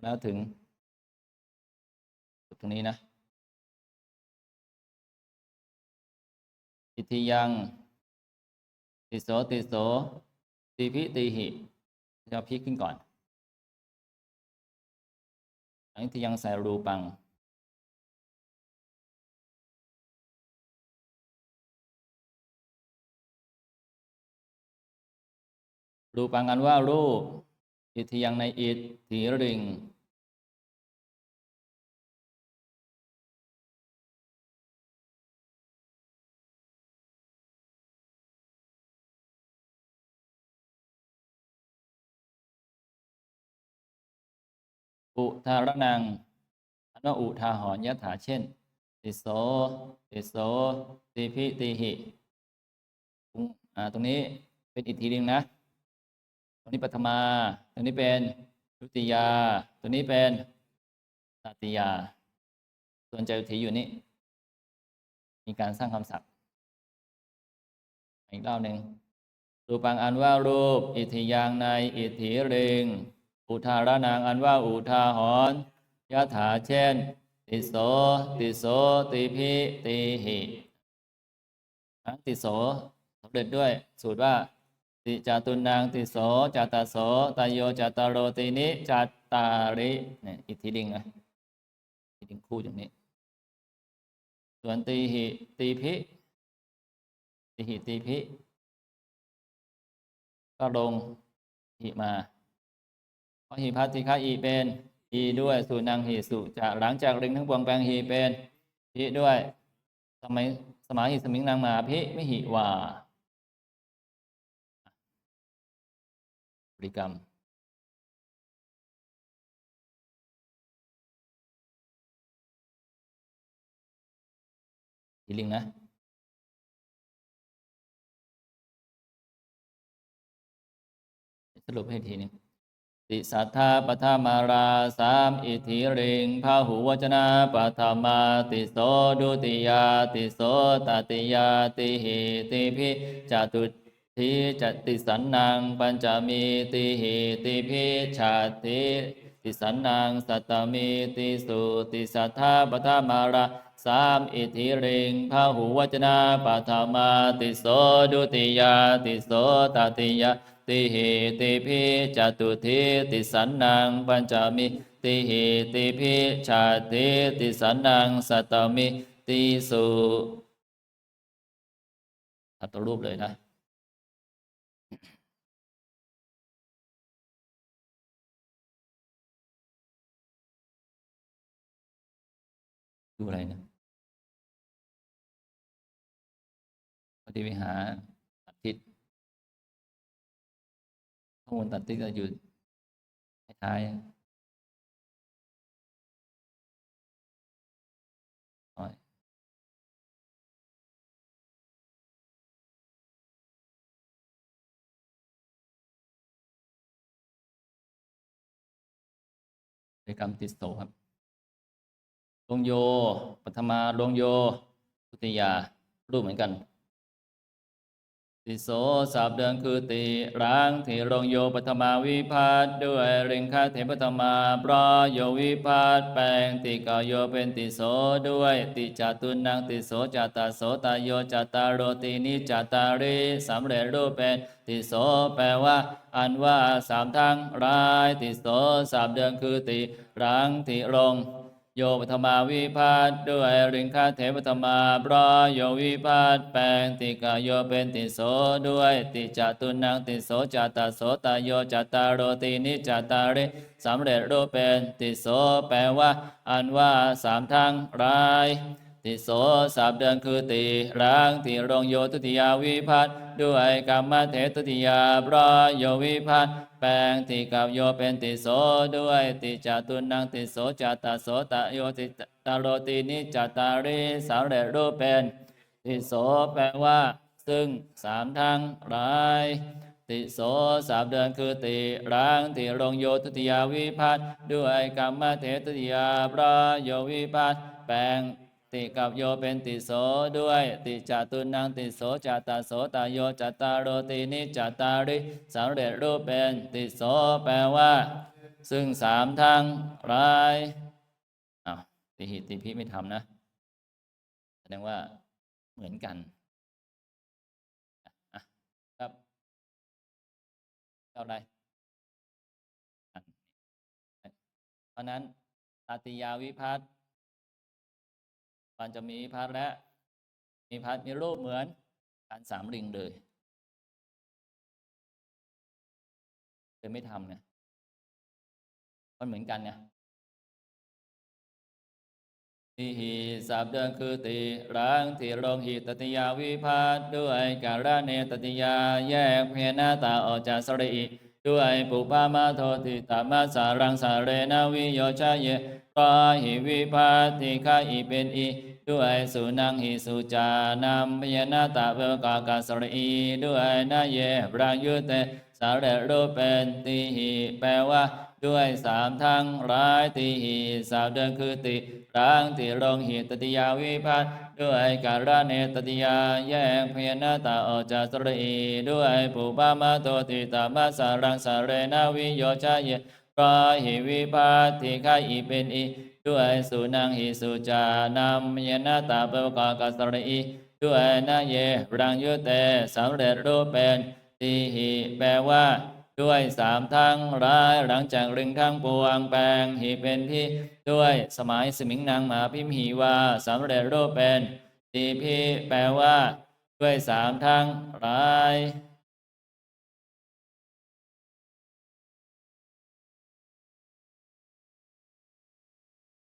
แล้วถึงจุดตรงนี้นะอิทิยัง ติโสติโสติพิติหิจะเอาพลิกขึ้นก่อนอันนี้ที่ยังใส่รูปัง รูปังอันว่ารูป อิทธิยังในอิทธิริงอุทารนังอันว่าอุทาหรณ์ยถาเช่น ติโส ติโส ติพิติหิตรงอ่าตรงนี้เป็นอิทธิริงนะ ตรงนี้ปัทมาตรงนี้เป็นทุติยา ตัวนี้เป็นตติยา ส่วนใจอุทิอยู่นี่ มีการสร้างคำศัพท์ อีกเล่าหนึ่งรูปังอันว่ารูป อิทิยังในอิทิเริง อุทารนางอันว่าอุทาหรณ์ยถาเช่น ติโส ติโส ติพิติหิทั้งติโสสำเร็จด้วยสูตรว่า ติจตุนางติโสจาตาโสตโยจตารโรตินิจัตตาริเนี่ยอิทธิดิงนะอิทธิดิงคู่อย่างนี้ ส่วนตีหิตีพิตีหิตีพิก็ลงหิมาเพราะหิพัตติฆะอีเป็นอีด้วยสุนังหิสุจะหลังจากเริงทั้งปวงแปลงหิเป็นพิด้วยสมัยสมัยหิสมิงนางมาพิไม่หิวา ริกรรมทีลิงนะสรุปให้ทีนึงติสัทธาปทามาราสามอิทธิริงพาหูวจนะปทามาติโสดุติยาติโสตติยาติหิติพิจตุ ทิจติสันนังปัญจมีติหิติพิชาติติสันนังสัตตมีติสุติสัทธาปทามาราสามอิทิริงพาหูวจนะปทามาติโสดุติยาติโสตติยาติหิติพิจตุทิติสันนังปัญจมิติหิติพิชาติติสันนังสัตตมิติสุอัตรูปเลยนะ ดูอะไรนะปฏิวิหารอาทิตย์ข้อมูลตัดติ๊กก็อยู่ท้ายๆหน่อยในกรรมติดโสครับ ลงโยปัทมาลงโยทุติยา รูปเหมือนกันติโสสับเดินคือติรังที่ลงโยปัทมาวิพัตด้วยริงคาเทปัทมาปรโยวิพัตแปลงติกาโยเป็นติโสด้วยติจาตุนังติโสจาตาโสตาโยจาตารโรตินิจาตาริสำเร็จรูปเป็นติโสแปลว่า อันว่าสามทั้งรายติโสสับเดินคือติรังที่ลง โยปฐมาวิพัตด้วยริงคาเทปฐมาบรอยโยวิพัตแปลงติกาโยเป็นติโสด้วยติจตุนังติโสจตาโสตาโยจตารโรตินิจตาริสำเร็จรูปเป็นติโสแปลว่า อันว่าสามทั้งราย ติโสสับเดินคือติรังติรงโยทุติยาวิพัตด้วยกรรมเทตุติยาปรโยวิพัตแปลงติกับโยเป็นติโสด้วยติจตุนังติโสจตตาโสตโยติตาโรตินิจตาริสำเร็จรูปเป็นติโสแปลว่า ซึ่งสามทั้งรายติโสสามเดือนคือติรังติรงโยทุติยาวิพัตด้วยกรรมเทตุติยาปรโยวิพัตแปลง ติกับโยเป็นติโสด้วย ติจตุนังติโสจตตาโสตโยจตตารโรตินิจตาริสำเร็จรูปเป็นติโสแปลว่า ซึ่งสามทั้งร้ายอ้าวติหิติพิไม่ทำนะแสดงว่าเหมือนกันอะครับเท่าไรเพราะนั้นตาติยาวิพัฒน์ มันจะมีพัฒน์และ มีพัฒน์มีรูปเหมือนการสามลิงเลยเลยไม่ทำเนี่ยมันเหมือนกันเนี่ยติหิสับเดินคือติรังที่ลงหิตติยาวิพัฒน์ด้วยการะเนตติยาแยกเพนาตาออกจากสระอิด้วยปุปามาโทติตามาสารังสาเรนาวิโยชาเยปาหิวิพัตติฆาอิเป็นอิ ด้วยสุนังหิสุจานามพยนาตาเวกากาสรีด้วยนาเยปรางยุเตสาเรรูปเป็นติหิแปลว่าด้วยสามทั้งร้ายติหิสาวเดินคือติร่างติลงหิตติยาวิพัฒน์ด้วยการะเนตติยาแยกเพียรนาตาออกจากสรีด้วยปุปามาโตติตามาสารังสาเรนาวิโยชาเย ปราหิวิพัตติฆาอิเป็นอิด้วยสุนังหิสุจานามยนาตาเปวกากาสระอีด้วยนาเยรังยุเตสำเร็จรูปเป็นติหิแปลว่าด้วยสามทั้งร้ายหลังจากรึงทั้งปวงแปลงหีเป็นพี่ด้วยสมัยสมิงนางหมาพิมหีวาสำเร็จรูปเป็นตีพี่แปลว่า ด้วยสามทั้งร้าย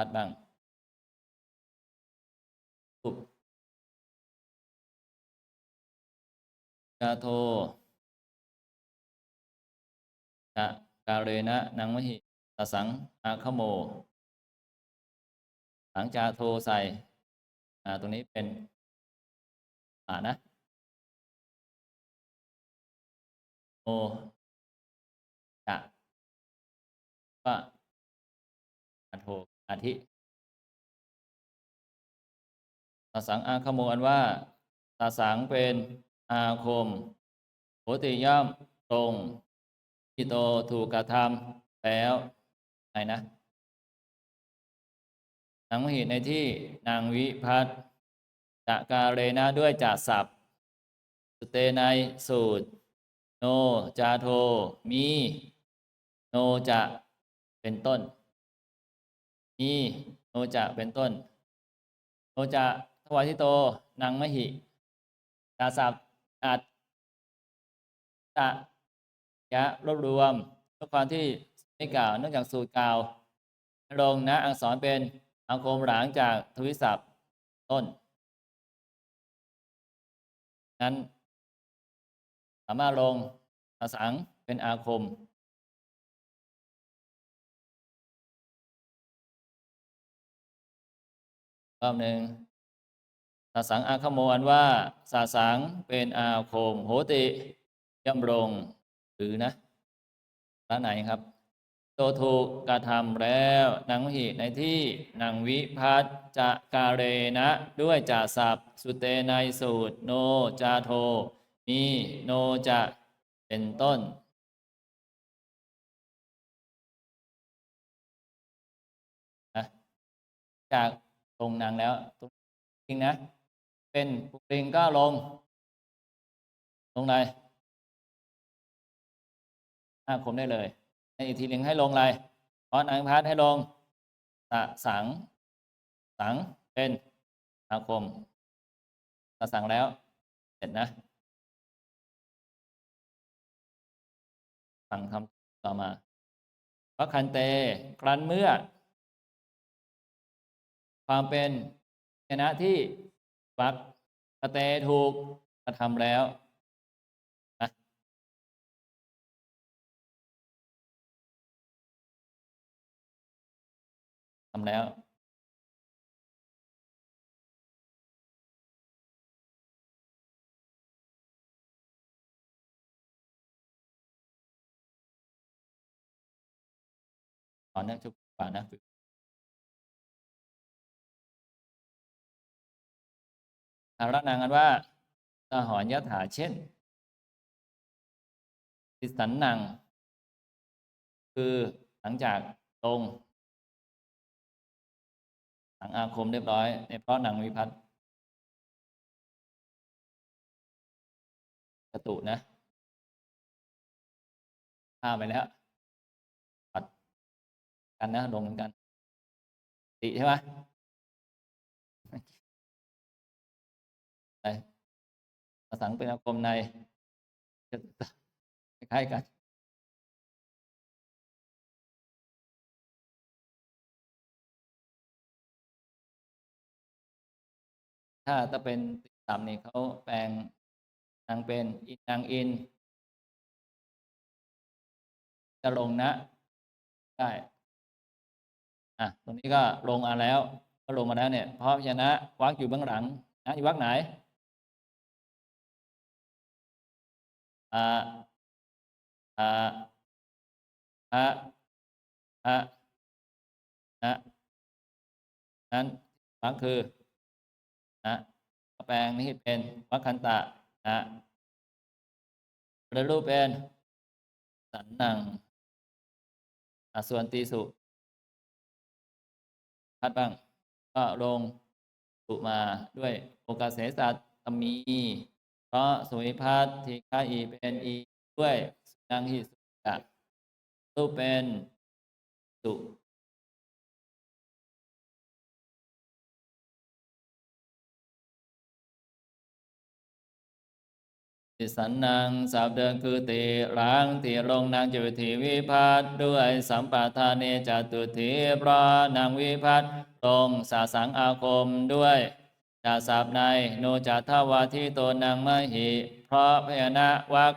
พัดบ้างปุบกาโทกะกาเรนะนังมหิตสังอาคโม หลังจาโทใส่ อ่า ตรงนี้เป็น อ่านะ โอจะว่าอาโท อาทิตาสังอาคโมอันว่าตาสังเป็นอาคมโหติย่อมตรงที่โตถูกกระทำแล้วไหนนะนางมหิในที่นางวิพัฒจะกาเรนะด้วยจ่าศัพท์สุเตในสูตร โนจาโทมี โนจะเป็นต้น มีโนจะเป็นต้นโนจะทวายที่โตนางมหิจ่าศัพท์อัดจะยะรวบรวมด้วยความที่ไม่กล่าวเนื่องจากสูตรกล่าวลงนะอักษรเป็นอาคมหลังจากทวิศัพท์ต้น นั้น สามารถลงภาษาอังเป็นอาคม รอบหนึ่งสาสังอาคโมอันว่าสาสังเป็นอาคม โหติย่ำรงหรือนะพระไหนครับโตถูกกระทำแล้วนางหิในที่นางวิพัฒจะกาเรนะ ด้วยจ่าศัพท์ สุเตในสูตร โนจาโท มีโนจะเป็นต้น จาก ตรงนางแล้วจริงนะ เป็นปุริงก็ลงตรงไหนอาคมได้เลยในอีกทีหนึ่งให้ลงอะไรออนอังพัดให้ลงตะสัง สังเป็นอาคมตะสังแล้ว เสร็จนะฟังคำต่อมาพระคันเตครั้นเมื่อ ความเป็นชนะที่ฟักกเตถูกกระทำแล้วทำแล้วตอนนี้ทุกป่านะ ฝึกอาระนางกันว่าสหอนยถาเช่นติสันนัง คืออลังจากลงหนังอาคมเรียบร้อยในเพราะหนังวิพัฒน์กระตุนะข้าไปแล้วปัดกันนะลงเหมือนกัน ติใช่ไหม ไปภาษาเป็นอาคมในจะคล้ายๆกันถ้าถ้าเป็นติต่ำนี่เขาแปลงนางเป็นอินนางอินจะลงนะ ได้อะตรงนี้ก็ลงมาแล้ว ก็ลงมาแล้วเนี่ย เพราะพยัญชนะวักอยู่เบื้องหลังนะอยู่วักไหน อ่าอ่าอ่าอ่านะนั้นวักคือนะแปลงนี้เป็นวัคคันตะนะแปลรูปเป็นสันนังอะส่วนตีสุพัดบ้างก็ลงสุมาด้วยโอกาสเสสัตตมี เพราะสุวิพัฒน์ทีฆาอีเป็นอีด้วยสุนังหิสุกะรูปเป็นสุติสันนังสับเดินคือติรังติลงนางจุติวิพัฒด้วยสัมปทานเนจตุถีพราะนางวิพัฒน์ลงสาสังอาคมด้วย จาสับในโนจัตทวาทิโตนางมหิ เพราะพยานะวัก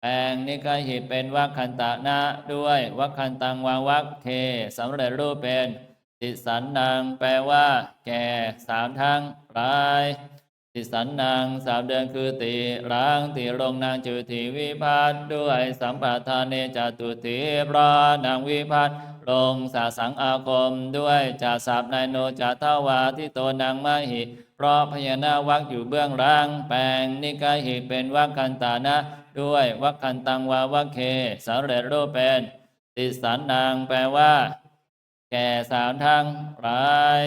แปลงนิกหิเป็นวักคันตะนะด้วยวักคันตังวางวักเคสำเร็จรูปเป็นติสันนังแปลว่า แก่สามทั้งหลายติสันนางสามเดือนคือติร้างติลงนางจุติวิพัฒน์ด้วยสัมปทานเนจตุติพราะนางวิพัฒน์ลงสาสังอาคมด้วยจาสับนายโนจัตทวาที่โตนางมหิ เพราะพญานาวักอยู่เบื้องล่าง แปลงนิกายหิเป็นวักคันตานะ ด้วยวักคันตังวาวักเคสำเร็จรูปเป็นติสันนางแปลว่า แก่สามทั้งหลาย